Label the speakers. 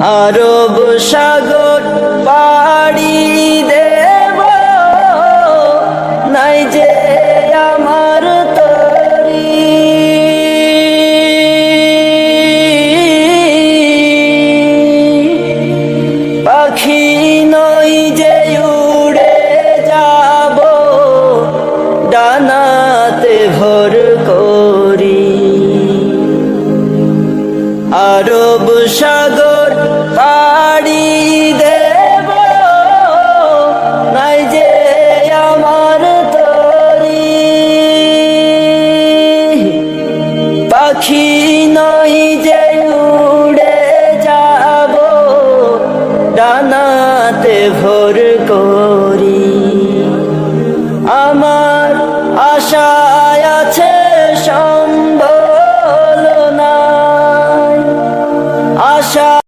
Speaker 1: আরব সাগর পাড়ি দেব। নাই যে আমার তরি। পাখি নই যে উড়ে যাব, ডানাতে ভর করি। আরব সাগর পাখি নই যে উড়ে যাব ডানাতে ভোর করি। আমার আশায় আছে সম্ভব না আশা